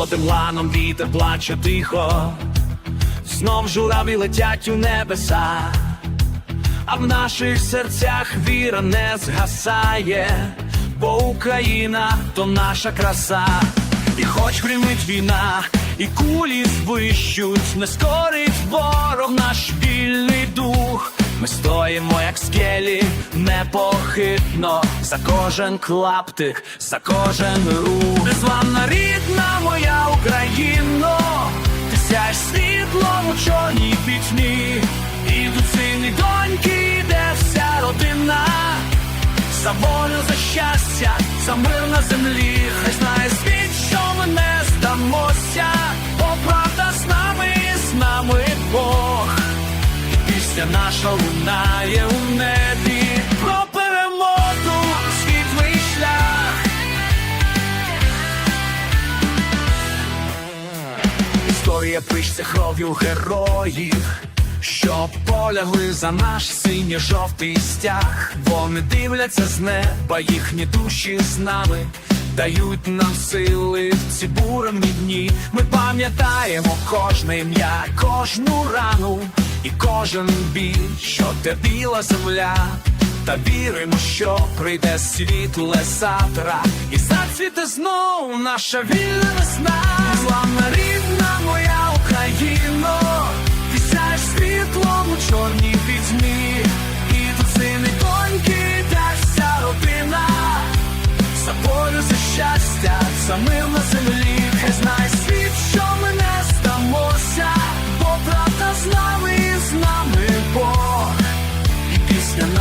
золотим ланом вітер плаче тихо, знов журавлі летять у небеса, а в наших серцях віра не згасає, бо Україна то наша краса, і хоч гримить війна, і кулі звищуть, не скорить ворог наш вільний дух. Ми стоїмо, як скелі, непохитно. За кожен клаптик, за кожен рух. Незламна рідна моя Україно, ти сяєш світлом у чорній пітьмі, ідуть сини доньки, йде вся родина, за волю, за щастя, за мир на землі, хай знає світ, що ми не здамося, Пісня наша лунає у небі про перемогу, світлий шлях. Історія пишеться кров'ю героїв, що полягли за наш синьо-жовтий стяг. Вони дивляться з неба, їхні душі з нами. Дають нам сили в ці буремні дні. Ми пам'ятаємо кожне ім'я, кожну рану і кожен біль, що те біла земля. Та віримо, що прийде світле завтра, і зацвіте знов наша вільна весна. Славна рідна моя Україно, ти сяєш світлом у чорній пітьмі, і тут сини доньки, та вся родина, за волю, за щастя, за мир на землі,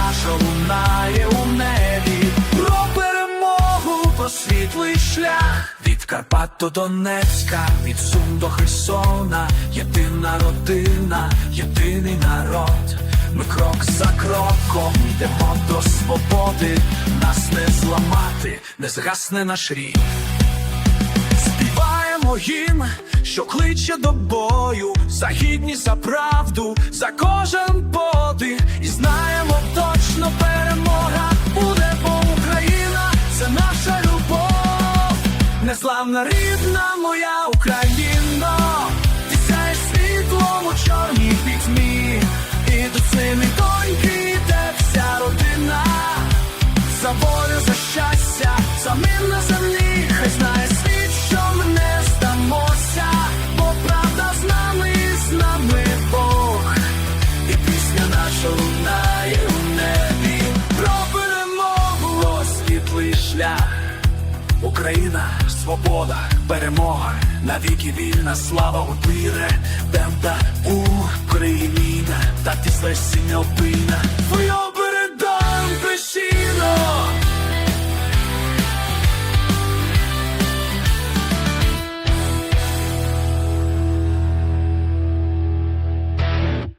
наша лунає у небі про перемогу, про світлий шлях від Карпат до Донецька, від Сум до Херсона, єдина родина, єдиний народ. Ми крок за кроком йдемо до свободи, нас не зламати, не згасне наш рік. Співаємо гімн, що кличе до бою, за гідність, за правду, за кожен подих. Незламна рідна моя Україна, ти світлом у чорній пітьмі, і до сини доньки йде вся родина. За волю, за щастя, за мир на землі, хай знає світ, що ми не здамося, бо правда з нами, з нами Бог, і пісня наша лунає у небі. Про перемогу, про шлях. Україна, свобода, перемога, навіки вільна, слава у пире, Демта Україна, та ти слеш синя опина,